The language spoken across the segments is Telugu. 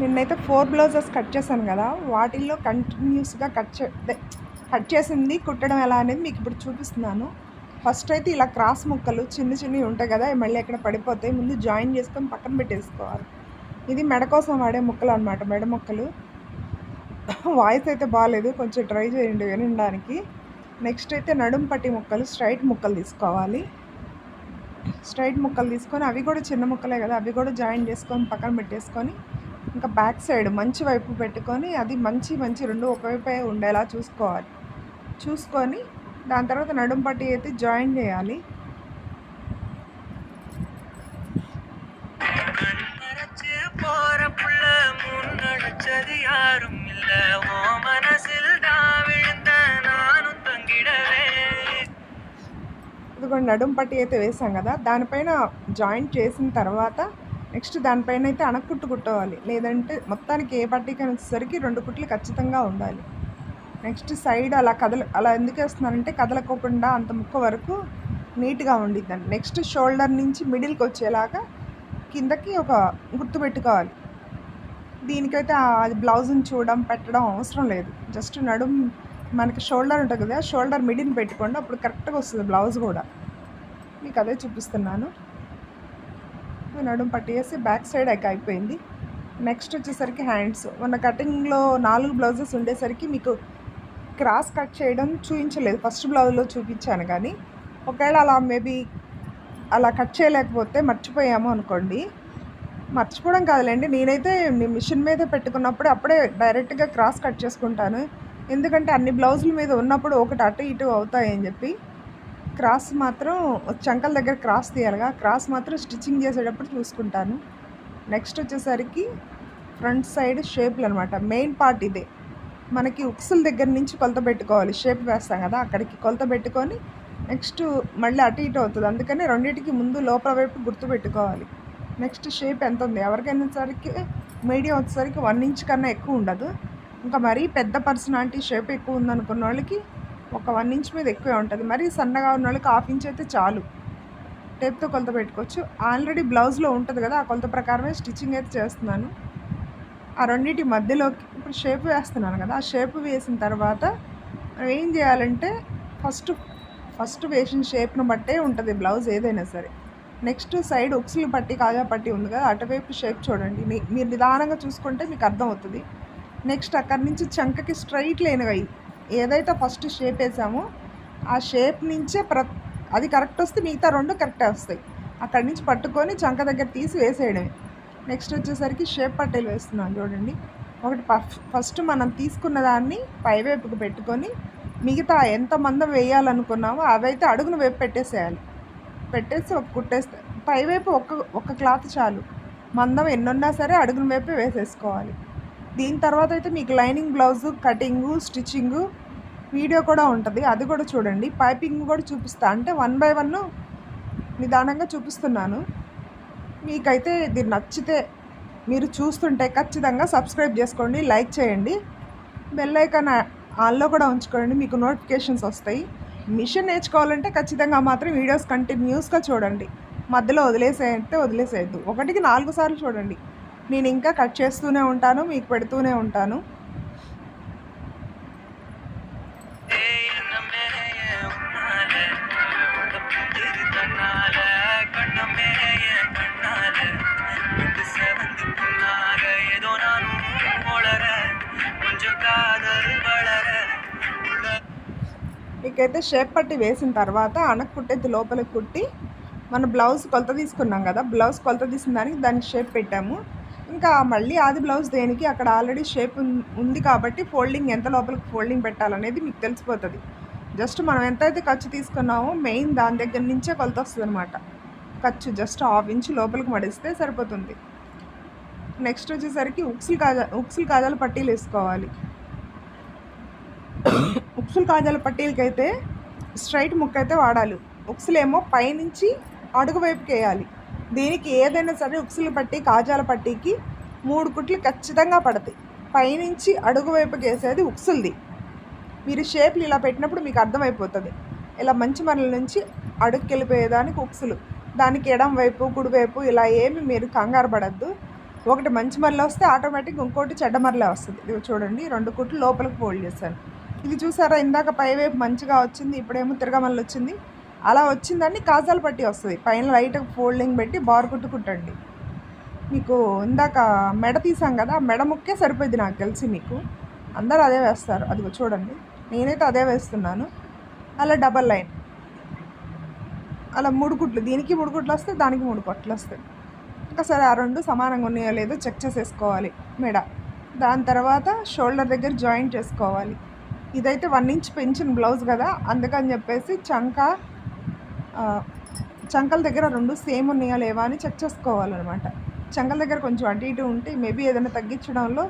నిన్నైతే ఫోర్ బ్లౌజెస్ కట్ చేశాను కదా వాటిల్లో కంటిన్యూస్గా కట్ చే కట్ చేసింది కుట్టడం ఎలా అనేది మీకు ఇప్పుడు చూపిస్తున్నాను. ఫస్ట్ అయితే ఇలా క్రాస్ ముక్కలు చిన్న చిన్నవి ఉంటాయి కదా మళ్ళీ ఎక్కడ పడిపోతాయి ముందు జాయిన్ చేసుకొని పక్కన పెట్టేసుకోవాలి. ఇది మెడ కోసం వాడే ముక్కలు అనమాట మెడ ముక్కలు. వాయిస్ అయితే బాగాలేదు కొంచెం ట్రై చేయండి వినడానికి. నెక్స్ట్ అయితే నడుం పట్టి ముక్కలు స్ట్రైట్ ముక్కలు తీసుకోవాలి. స్ట్రైట్ ముక్కలు తీసుకొని అవి కూడా చిన్న ముక్కలే కదా అవి కూడా జాయిన్ చేసుకొని పక్కన పెట్టేసుకొని ఇంకా బ్యాక్ సైడ్ మంచి వైపు పెట్టుకొని అది మంచి మంచి రెండు ఒకవైపే ఉండేలా చూసుకోవాలి. చూసుకొని దాని తర్వాత నడుం పట్టి అయితే జాయిన్ చేయాలి. ఇదిగోండి నడుం పట్టి అయితే వేసాం కదా దానిపైన జాయింట్ చేసిన తర్వాత నెక్స్ట్ దానిపైన అయితే అణకుట్టు కుట్టవాలి. లేదంటే మొత్తానికి ఏ పట్టీకైనా వచ్చేసరికి రెండు కుట్లు ఖచ్చితంగా ఉండాలి. నెక్స్ట్ సైడ్ అలా కదల అలా ఎందుకు వేస్తున్నానంటే కదలకోకుండా అంత ముక్క వరకు నీట్గా ఉండిద్దండి. నెక్స్ట్ షోల్డర్ నుంచి మిడిల్కి వచ్చేలాగా కిందకి ఒక గుర్తు పెట్టుకోవాలి. దీనికైతే అది బ్లౌజ్ని చూడడం పెట్టడం అవసరం లేదు. జస్ట్ నడుం మనకి షోల్డర్ ఉంటుంది కదా షోల్డర్ మిడిల్ పెట్టుకోండి అప్పుడు కరెక్ట్గా వస్తుంది బ్లౌజ్ కూడా. మీకు అదే చూపిస్తున్నాను. ఈ నడుం పట్టేసి బ్యాక్ సైడ్ ఎక్ అయిపోయింది. నెక్స్ట్ వచ్చేసరికి హ్యాండ్స్. మన కటింగ్లో నాలుగు బ్లౌజెస్ ఉండేసరికి మీకు క్రాస్ కట్ చేయడం చూపించలేదు. ఫస్ట్ బ్లౌజ్లో చూపించాను కానీ ఒకవేళ అలా మేబీ అలా కట్ చేయలేకపోతే మర్చిపోయాము అనుకోండి. మర్చిపోవడం కాదులేండి. నేనైతే మిషన్ మీద పెట్టుకున్నప్పుడు అప్పుడే డైరెక్ట్గా క్రాస్ కట్ చేసుకుంటాను. ఎందుకంటే అన్ని బ్లౌజుల మీద ఉన్నప్పుడు ఒకటి అటు ఇటు అవుతాయని చెప్పి. క్రాస్ మాత్రం చంకల దగ్గర క్రాస్ తీయాలిగా. క్రాస్ మాత్రం స్టిచ్చింగ్ చేసేటప్పుడు చూసుకుంటాను. నెక్స్ట్ వచ్చేసరికి ఫ్రంట్ సైడ్ షేప్లు అనమాట మెయిన్ పార్ట్ ఇదే. మనకి ఉక్సుల దగ్గర నుంచి కొలత పెట్టుకోవాలి. షేప్ వేస్తాం కదా అక్కడికి కొలత పెట్టుకొని నెక్స్ట్ మళ్ళీ అటు ఇటు అవుతుంది. అందుకని రెండింటికి ముందు లోపల వైపు గుర్తు పెట్టుకోవాలి. నెక్స్ట్ షేప్ ఎంత ఉంది? ఎవరికైనా సరికి మీడియం వచ్చేసరికి వన్ ఇంచ్ కన్నా ఎక్కువ ఉండదు. ఇంకా మరీ పెద్ద పర్సనాలిటీ షేప్ ఎక్కువ ఉందనుకున్న వాళ్ళకి ఒక వన్ ఇంచ్ మీద ఎక్కువే ఉంటుంది. మరీ సన్నగా ఉన్న వాళ్ళకి హాఫ్ ఇంచ్ అయితే చాలు. టేప్తో కొలత పెట్టుకోవచ్చు. ఆల్రెడీ బ్లౌజ్లో ఉంటుంది కదా ఆ కొలత ప్రకారమే స్టిచ్చింగ్ అయితే చేస్తున్నాను. ఆ రెండింటి మధ్యలోకి ఇప్పుడు షేప్ వేస్తున్నాను కదా ఆ షేప్ వేసిన తర్వాత మనం ఏం చేయాలంటే ఫస్ట్ ఫస్ట్ వేసిన షేప్ను బట్టే ఉంటుంది బ్లౌజ్ ఏదైనా సరే. నెక్స్ట్ సైడ్ ఉక్సులు పట్టి కాజా పట్టి ఉంది కదా అటువైపు షేప్ చూడండి. మీరు నిదానంగా చూసుకుంటే మీకు అర్థం అవుతుంది నెక్స్ట్ అక్కడి నుంచి చంకకి స్ట్రైట్ లేనిగా ఏదైతే ఫస్ట్ షేప్ వేసామో ఆ షేప్ నుంచే ప్ర అది కరెక్ట్ వస్తే మిగతా రెండు కరెక్టే వస్తాయి. అక్కడి నుంచి పట్టుకొని చంక దగ్గర తీసి వేసేయడమే. నెక్స్ట్ వచ్చేసరికి షేప్ పట్టేలు వేస్తున్నాను చూడండి. ఒకటి ఫస్ట్ మనం తీసుకున్న దాన్ని పైవైపుకు పెట్టుకొని మిగతా ఎంత మందం వేయాలనుకున్నామో అవైతే అడుగున వైపు పెట్టేసేయాలి. పెట్టేసి ఒక కుట్టేస్తే పైవైపు ఒక్క ఒక్క క్లాత్ చాలు. మందం ఎన్నున్నా సరే అడుగున వేపే వేసేసుకోవాలి. దీని తర్వాత అయితే మీకు lining blouse cutting stitching video కూడా ఉంటుంది. అది కూడా చూడండి. పైపింగ్ కూడా చూపిస్తా. అంటే వన్ బై వన్ నిదానంగా చూపిస్తున్నాను. మీకైతే ఇది నచ్చితే మీరు చూస్తుంటే ఖచ్చితంగా సబ్స్క్రైబ్ చేసుకోండి లైక్ చేయండి. బెల్ ఐకాన్ ఆన్లో కూడా ఉంచుకోండి మీకు నోటిఫికేషన్స్ వస్తాయి. మిషన్ నేర్చుకోవాలంటే ఖచ్చితంగా మాత్రం వీడియోస్ కంటిన్యూస్గా చూడండి. మధ్యలో వదిలేసేయంటే వదిలేసేయద్దు. ఒకటికి నాలుగు సార్లు చూడండి. నేను ఇంకా కట్ చేస్తూనే ఉంటాను మీకు పెడుతూనే ఉంటాను. మీకైతే షేప్ పట్టి వేసిన తర్వాత అనకు కుట్టేది లోపల కుట్టి మన బ్లౌజ్ కొలత తీసుకున్నాం కదా బ్లౌజ్ కొలత తీసిన దానికి దానికి షేప్ పెట్టాము. ఇంకా మళ్ళీ ఆది బ్లౌజ్ దేనికి అక్కడ ఆల్రెడీ షేప్ ఉంది కాబట్టి ఫోల్డింగ్ ఎంత లోపలికి ఫోల్డింగ్ పెట్టాలనేది మీకు తెలిసిపోతుంది. జస్ట్ మనం ఎంతైతే ఖర్చు తీసుకున్నామో మెయిన్ దాని దగ్గర నుంచే కొలత వస్తుంది అనమాట ఖర్చు జస్ట్ హాఫ్ ఇంచ్ లోపలికి మడిస్తే సరిపోతుంది. నెక్స్ట్ వచ్చేసరికి ఉక్సులు కాజా ఉక్సులు కాజాల పట్టీలు వేసుకోవాలి. ఉక్సులు కాజాల పట్టీలకైతే స్ట్రైట్ ముక్క అయితే వాడాలి. ఉక్సులేమో పైనుంచి అడుగు వైపుకి వేయాలి. దీనికి ఏదైనా సరే ఉక్సులు పట్టి కాజాల పట్టీకి మూడు కుట్లు ఖచ్చితంగా పడతాయి. పైనుంచి అడుగు వైపుకి వేసేది ఉక్సులది. మీరు షేప్లు ఇలా పెట్టినప్పుడు మీకు అర్థమైపోతుంది. ఇలా మంచి మరల నుంచి అడుగుకి వెళ్ళిపోయేదానికి ఉక్సులు. దానికి ఎడం వైపు కుడివైపు ఇలా ఏమి మీరు కంగారు పడద్దు. ఒకటి మంచి మరల వస్తే ఆటోమేటిక్ ఇంకోటి చెడ్డ మరలే వస్తుంది. ఇది చూడండి రెండు కుట్లు లోపలికి ఫోల్డ్ చేశాను. ఇది చూసారా ఇందాక పైవైపు మంచిగా వచ్చింది ఇప్పుడేమో తిరగమల్లి వచ్చింది. అలా వచ్చిందని కాజాలు పట్టి వస్తుంది. పైన లైట్ ఫోల్డింగ్ పెట్టి బార్ కుట్టు కుట్టండి మీకు ఇందాక మెడ తీసాం కదా మెడ ముక్కే సరిపోయింది నాకు తెలిసి మీకు. అందరూ అదే వేస్తారు. అదిగో చూడండి. నేనైతే అదే వేస్తున్నాను. అలా డబల్ లైన్ అలా మూడు కుట్లు దీనికి మూడు కుట్లు వస్తాయి దానికి మూడు కుట్లు వస్తాయి. ఇంకా సరే ఆ రెండు సమానంగా ఉన్నాయో లేదో చెక్ చేసేసుకోవాలి మెడ. దాని తర్వాత షోల్డర్ దగ్గర జాయింట్ చేసుకోవాలి. ఇదైతే వన్ ఇంచ్ పెంచిన బ్లౌజ్ కదా అందుకని చెప్పేసి చంక చంకల దగ్గర రెండు సేమ్ ఉన్నాయా లేవా అని చెక్ చేసుకోవాలన్నమాట. చంకల దగ్గర కొంచెం అటు ఇటు ఉంటే మేబీ ఏదైనా తగ్గించడంలో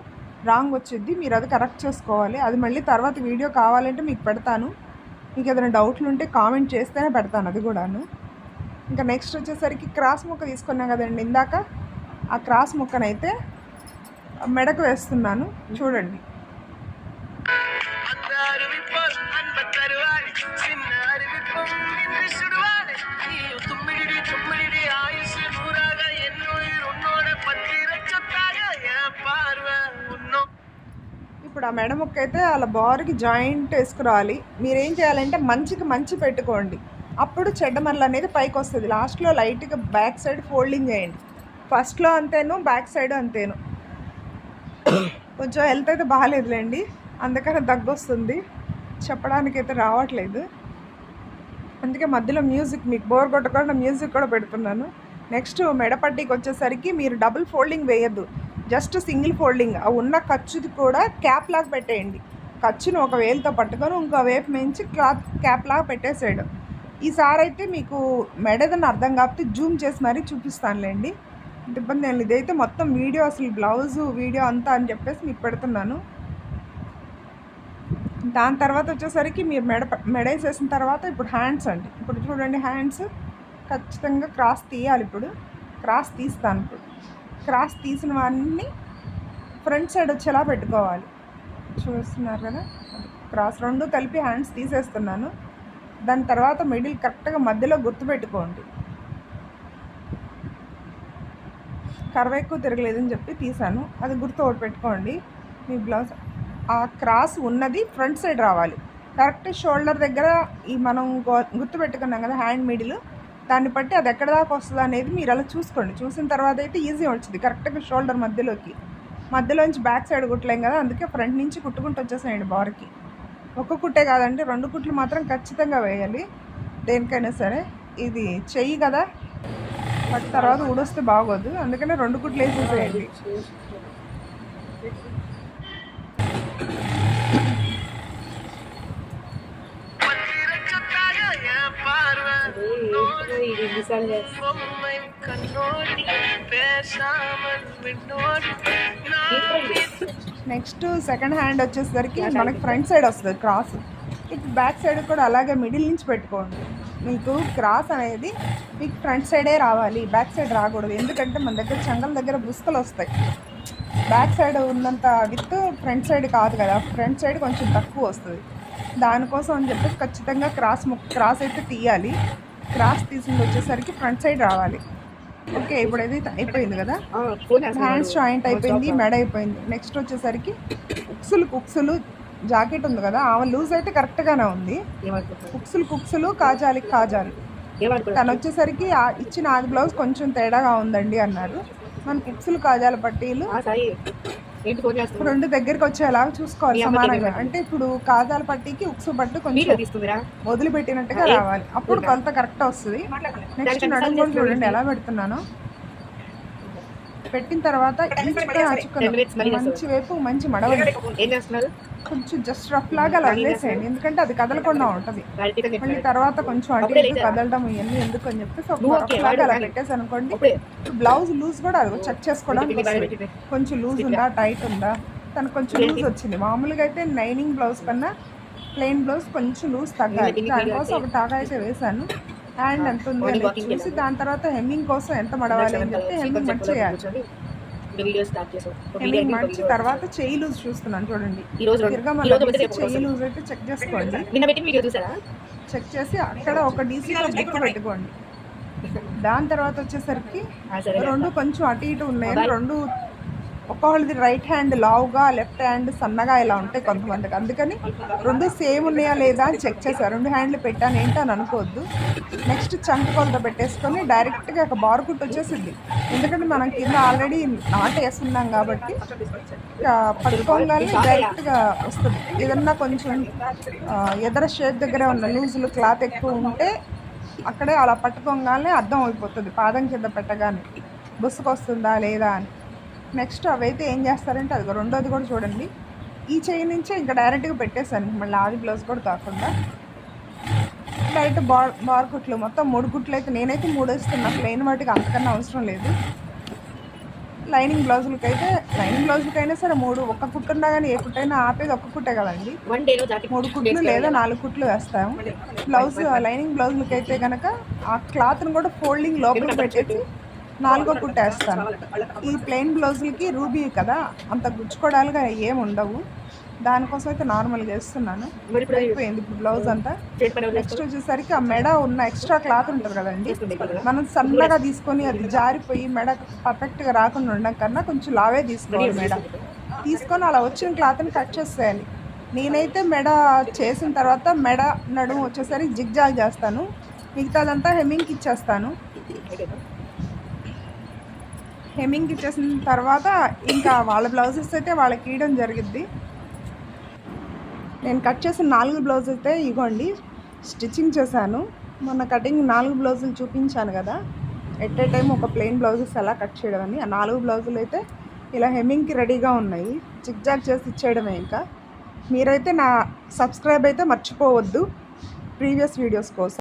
రాంగ్ వచ్చింది మీరు అది కరెక్ట్ చేసుకోవాలి. అది మళ్ళీ తర్వాత వీడియో కావాలంటే మీకు పెడతాను. మీకు ఏదైనా డౌట్లు ఉంటే కామెంట్ చేస్తేనే పెడతాను అది కూడాను. ఇంకా నెక్స్ట్ వచ్చేసరికి క్రాస్ ముక్క తీసుకున్నాం కదండి ఇందాక. ఆ క్రాస్ ముక్కనైతే మెడకు వేస్తున్నాను. చూడండి. ఇప్పుడు ఆ మెడ ముక్క అయితే అలా బారుకి జాయింట్ వేసుకురావాలి మీరేం చేయాలంటే మంచికి మంచి పెట్టుకోండి. అప్పుడు చెడ్డమర్లు అనేది పైకి వస్తుంది. లాస్ట్లో లైట్గా బ్యాక్ సైడ్ ఫోల్డింగ్ చేయండి. ఫస్ట్లో అంతేను బ్యాక్ సైడ్ అంతేను. కొంచెం హెల్త్ అయితే బాగాలేదులేండి. అందుకని దగ్గు వస్తుంది చెప్పడానికైతే రావట్లేదు. అందుకే మధ్యలో మ్యూజిక్ మీకు బోర్ కొట్టకుండా మ్యూజిక్ కూడా పెడుతున్నాను. నెక్స్ట్ మెడపట్టికి వచ్చేసరికి మీరు డబుల్ ఫోల్డింగ్ వేయద్దు. Just single folding. ఆ ఉన్న ఖర్చుది కూడా క్యాప్ లాగా పెట్టేయండి. ఖర్చును ఒక వేలుతో పట్టుకొని ఇంకో వేపు మించి క్లాత్ క్యాప్ లాగా పెట్టేసేయడం. ఈసారి అయితే మీకు మెడదని అర్థం కాబట్టి జూమ్ చేసి మరీ చూపిస్తానులేండి. ఇబ్బంది ఏం లేదు. ఇదైతే మొత్తం వీడియో అసలు బ్లౌజు వీడియో అంతా అని చెప్పేసి మీకు పెడుతున్నాను. దాని తర్వాత వచ్చేసరికి మీరు మెడ మెడేసేసిన తర్వాత ఇప్పుడు హ్యాండ్స్ అండి. ఇప్పుడు చూడండి హ్యాండ్స్ ఖచ్చితంగా క్రాస్ తీయాలి ఇప్పుడు. క్రాస్ తీస్తాను ఇప్పుడు. క్రాస్ తీసిన వాడిని ఫ్రంట్ సైడ్ వచ్చేలా పెట్టుకోవాలి. చూస్తున్నారు కదా? క్రాస్ రెండు కలిపి హ్యాండ్స్ తీసేస్తున్నాను. దాని తర్వాత మిడిల్ కరెక్ట్గా మధ్యలో గుర్తుపెట్టుకోండి కర్వ ఎక్కువ తిరగలేదని చెప్పి తీసాను అది గుర్తు ఒకటి పెట్టుకోండి. మీ బ్లౌజ్ ఆ క్రాస్ ఉన్నది ఫ్రంట్ సైడ్ రావాలి. కరెక్ట్ షోల్డర్ దగ్గర ఈ మనం గో- గుర్తు పెట్టుకున్నాం కదా హ్యాండ్ మిడిల్ దాన్ని బట్టి అది ఎక్కడ దాకా వస్తుంది అనేది మీరు అలా చూసుకోండి. చూసిన తర్వాత అయితే ఈజీ వచ్చింది. కరెక్ట్గా షోల్డర్ మధ్యలోకి. మధ్యలోంచి బ్యాక్ సైడ్ కుట్టలేం కదా అందుకే ఫ్రంట్ నుంచి కుట్టుకుంటూ వచ్చేసాయండి బార్కి ఒక్క కుట్టే కాదండి రెండు కుట్లు మాత్రం ఖచ్చితంగా వేయాలి. దేనికైనా సరే ఇది చెయ్యి కదా. బట్ తర్వాత ఊడొస్తే బాగోదు. అందుకనే రెండు కుట్లు వేసేసేయండి. ఇది నెక్స్ట్ సెకండ్ హ్యాండ్ వచ్చేసరికి మనకి ఫ్రంట్ సైడ్ వస్తుంది క్రాస్. ఇక బ్యాక్ సైడ్ కూడా అలాగే మిడిల్ నుంచి పెట్టుకోండి. మీకు క్రాస్ అనేది మీకు ఫ్రంట్ సైడే రావాలి బ్యాక్ సైడ్ రాకూడదు. ఎందుకంటే మన దగ్గర చంగల దగ్గర బుస్కలు వస్తాయి. బ్యాక్ సైడ్ ఉన్నంత విత్ ఫ్రంట్ సైడ్ కాదు కదా ఫ్రంట్ సైడ్ కొంచెం తక్కువ వస్తుంది. దానికోసం అని చెప్పేసి ఖచ్చితంగా క్రాస్ క్రాస్ అయితే తీయాలి. క్రాస్ తీసింది వచ్చేసరికి ఫ్రంట్ సైడ్ రావాలి. ఓకే ఇప్పుడు ఇది అయిపోయింది కదా? హ్యాండ్స్ జాయింట్ అయిపోయింది మెడ అయిపోయింది. నెక్స్ట్ వచ్చేసరికి ఉక్సులు కుక్సులు జాకెట్ ఉంది కదా ఆమె లూజ్ అయితే కరెక్ట్గానే ఉంది. కుక్సులు కుక్సులు కాజాలి కాజాలి. తను వచ్చేసరికి ఇచ్చిన ఆది బ్లౌజ్ కొంచెం తేడాగా ఉందండి అన్నారు. మన కుక్సులు కాజాల పట్టీలు రెండు దగ్గరికి వచ్చేలాగా చూసుకోవాలి సమానంగా. అంటే ఇప్పుడు కాజాల పట్టీకి ఉక్సు పట్టు కొంచెం వదిలిపెట్టినట్టుగా రావాలి. అప్పుడు? కొలత కరెక్ట్ వస్తుంది. నెక్స్ట్ నడుము చూడండి. ఎలా పెడుతున్నాను. పెట్టిన తర్వాత మంచి వైపు మంచి చేస్తున్నారు? కొంచెం జస్ట్ రఫ్ లాగా అలా వదిలేసేయండి. ఎందుకంటే అది కదలకుండా ఉంటుంది. మళ్ళీ తర్వాత కొంచెం అటు ఇటు? కదలడం ఇవన్నీ ఎందుకు అని చెప్పేసి ఒక నువ్వు రఫ్ లాగా అలా పెట్టేసి అనుకోండి బ్లౌజ్ లూజ్ కూడా అది చెక్ చేసుకోవడానికి. కొంచెం లూజ్ ఉందా టైట్ ఉందా? తనకు కొంచెం లూజ్ వచ్చింది. మామూలుగా అయితే నైనింగ్ బ్లౌజ్ కన్నా ప్లెయిన్ బ్లౌజ్ కొంచెం లూజ్ తగ్గాలి. దీనికి దానికోసం ఒక టాగా అయితే వేసాను హ్యాండ్ ఎంత ఉంది చూసి దాని తర్వాత హెమ్మింగ్ కోసం ఎంత మడవాలి అని చెప్పి హెమ్మింగ్ మంచి చేయాలి. హెమ్మింగ్ మంచి తర్వాత చెయ్యి లూజ్ చూస్తున్నాను చూడండి. ఈ రోజు లూజ్ అయితే చెక్ చేసుకోండి. వీడియో చూసారా? చెక్ చేసి అక్కడ ఒక డీసీలో బుక్ పెట్టుకోండి. దాని తర్వాత వచ్చేసరికి రెండు కొంచెం అటు ఇటు ఉన్నాయి. రెండు ఒక్కొక్కళ్ళది రైట్ హ్యాండ్ లావుగా లెఫ్ట్ హ్యాండ్ సన్నగా ఇలా ఉంటాయి కొంతమందికి. అందుకని రెండు సేమ్ ఉన్నాయా లేదా అని చెక్ చేశారు. రెండు హ్యాండ్లు పెట్టాను ఏంటి అని అనుకోవద్దు. నెక్స్ట్ చంక కొలత పెట్టేసుకొని డైరెక్ట్గా ఒక బార్ కుట్టు వచ్చేసింది ఎందుకంటే మనం కింద ఆల్రెడీ నాట్ వేస్తున్నాం కాబట్టి పట్టుకోగానే డైరెక్ట్గా వస్తుంది. ఏదన్నా కొంచెం ఎదర షేప్ దగ్గర ఉన్న లూజులు క్లాత్ ఎక్కువ ఉంటే అక్కడే అలా పట్టుకోగానే అర్థం అయిపోతుంది. పాదం కింద పెట్టగానే బుసుకొస్తుందా లేదా అని. నెక్స్ట్ అవైతే ఏం చేస్తారంటే అది రెండోది కూడా చూడండి. ఈ చెయ్యి నుంచే ఇంకా డైరెక్ట్గా పెట్టేశాను. మళ్ళీ ఆది బ్లౌజ్ కూడా కాకుండా డైరెక్ట్ బార్ బార్ కుట్లు. మొత్తం మూడు కుట్లు అయితే నేనైతే మూడు వేస్తున్నా. ప్లెయిన్ వాటికి అంతకన్నా అవసరం లేదు. లైనింగ్ బ్లౌజులకి అయితే లైనింగ్ బ్లౌజులకి అయినా సరే మూడు ఒక్క కుట్టు ఉన్నా కానీ ఏ కుట్టైనా ఆపేది ఒక్క కుట్టే కదండి. మూడు కుట్లు లేదా నాలుగు కుట్లు వేస్తాము. బ్లౌజ్ లైనింగ్ బ్లౌజ్లకి అయితే కనుక ఆ క్లాత్ని కూడా ఫోల్డింగ్ లోపల పెట్టేసి నాలుగో కుట్టు వేస్తాను. ఈ ప్లెయిన్ బ్లౌజులకి రూబీ కదా అంత గుచ్చుకోవడాలుగా ఏమి ఉండవు. దానికోసం అయితే నార్మల్గా వేస్తున్నాను. అయిపోయింది ఇప్పుడు బ్లౌజ్ అంతా. నెక్స్ట్ వచ్చేసరికి ఆ మెడ ఉన్న ఎక్స్ట్రా క్లాత్ ఉంటుంది కదండి. మనం సన్నగా తీసుకొని అది జారిపోయి మెడ పర్ఫెక్ట్గా రాకుండా ఉండడం కన్నా కొంచెం లావే తీసుకోవాలి మెడ. తీసుకొని అలా వచ్చిన క్లాత్ని కట్ చేసేయాలి. నేనైతే మెడ చేసిన తర్వాత మెడ నడుము వచ్చేసరికి జిగ్జాగ్ చేస్తాను. మిగతాదంతా హెమ్మింగ్కి ఇచ్చేస్తాను. హెమింగ్ ఇచ్చేసిన తర్వాత ఇంకా వాళ్ళ బ్లౌజెస్ అయితే వాళ్ళకి ఇవ్వడం జరిగిద్ది. నేను కట్ చేసిన నాలుగు బ్లౌజ్ అయితే ఇగోండి స్టిచ్చింగ్ చేశాను. మొన్న కటింగ్ నాలుగు బ్లౌజులు చూపించాను కదా. ఎట్ ఏ టైం ఒక ప్లెయిన్ బ్లౌజెస్ ఎలా కట్ చేయడం అని ఆ నాలుగు బ్లౌజులు అయితే ఇలా హెమ్మింగ్కి రెడీగా ఉన్నాయి. చిక్జాక్ చేసి ఇచ్చేయడమే ఇంకా. మీరైతే నా సబ్స్క్రైబ్ అయితే మర్చిపోవద్దు. ప్రీవియస్ వీడియోస్ కోసం.